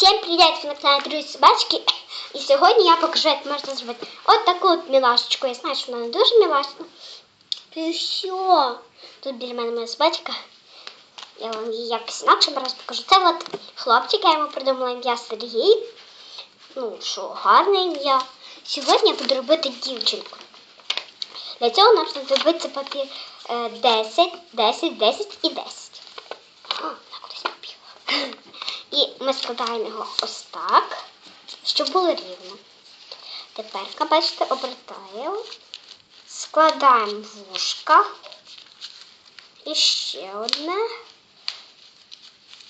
Всім привіт, ви на каналі Друзі Собачки. І сьогодні я покажу, як можна зробити от таку от мілашечку. Я знаю, що вона дуже мілашна. І все. Тут біля мене моя собачка. Я вам її якось інакше раз покажу. Це от хлопчик, я йому придумала ім'я Сергій. Ну, що гарне ім'я. Сьогодні я буду робити дівчинку. Для цього нам знадобиться папір е, 10, 10, 10 і 10. О, вона кудись побігла. І ми складаємо його ось так, щоб було рівно. Тепер, бачите, обертаємо, складаємо вушка. І ще одне.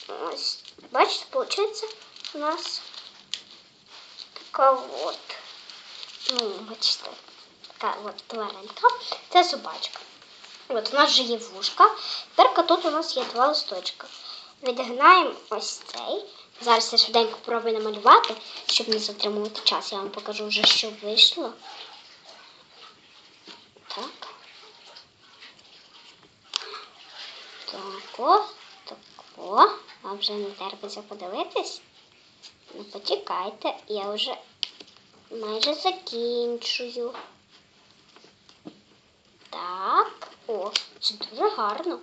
Ось, бачите, виходить у нас така от, ну, бачите, така от тваринка. Це собачка. От у нас вже є вушка. Тепер тут у нас є два листочка. Відгинаємо ось цей. Зараз я швиденько пробую намалювати, щоб не затримувати час. Я вам покажу вже, що вийшло. Так. Так, о, так, о. Вам вже не терпиться подивитись. Ну, почекайте, я вже майже закінчую. Так, о, це дуже гарно.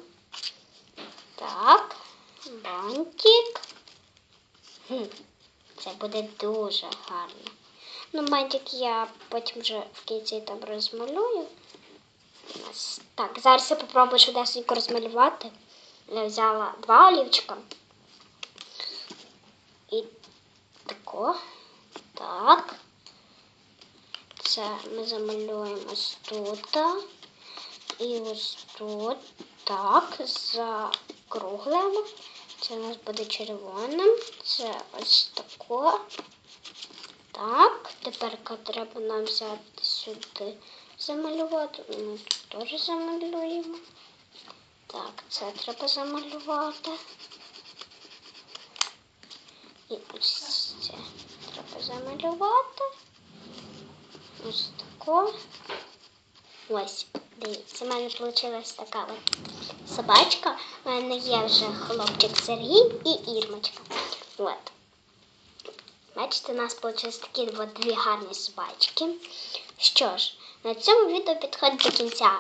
Так. Хм, це буде дуже гарно. Ну, бантик я потім вже в кінці там розмалюю. Так, зараз я попробую швидесенько розмалювати. Я взяла два олівчика. І тако. Так. Це ми замалюємо ось тут. І ось тут. Так, закруглимо. Це у нас буде червоним. Це ось тако. Так, тепер треба нам взяти сюди, замалювати. Ми тут теж замалюємо. Так, це треба замалювати. І ось це треба замалювати. Ось тако. Ось, дивіться, в мене вийшла така от собачка. У мене є вже хлопчик Сергій і Ірмочка. От. Бачите, у нас вийшли такі дві гарні собачки. Що ж, на цьому відео підходить до кінця.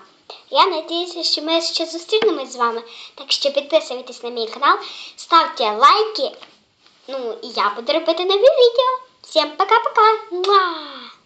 Я сподіваюся, що ми ще зустрінемось з вами. Так що підписуйтесь на мій канал, ставте лайки. Ну і я буду робити нові відео. Всім пока-пока!